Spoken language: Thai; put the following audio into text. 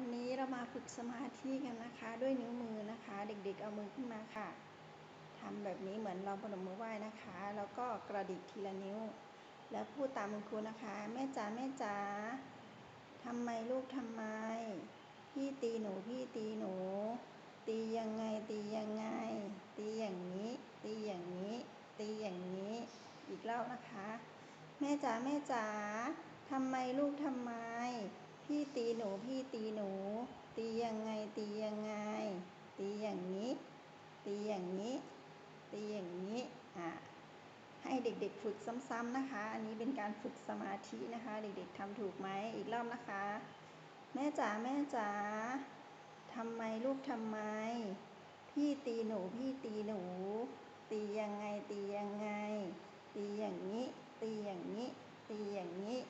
วันนี้เรามาฝึกสมาธิกันนะคะ ด้วยนิ้วมือนะคะ เด็กๆเอามือขึ้นมาค่ะทำแบบนี้เหมือนเราพนมมือไหว้นะคะ แล้วก็กระดิกทีละนิ้ว แล้วพูดตามคุณครูนะคะ แม่จ๋าแม่จ๋าทำไมลูกทำไม พี่ตีหนูพี่ตีหนู ตียังไงตียังไง ตีอย่างนี้ ตีอย่างนี้ ตีอย่างนี้ อีกแล้วนะคะ แม่จ๋าแม่จ๋าทำไมลูกทำไม พี่ตีหนูพี่ตีหนู ตียังไงตียังไง ตีอย่างนี้ ตีอย่างนี้ ตีอย่างนี้อะให้เด็กๆฝึกซ้ำๆนะคะ อันนี้เป็นการฝึกสมาธินะคะ เด็กๆทำถูกไหมอีกรอบนะคะ แม่จ๋าแม่จ๋าทำไมลูกทำไม พี่ตีหนูพี่ตีหนู ตียังไงตียังไง ตีอย่างนี้ ตีอย่างนี้ ตีอย่างนี้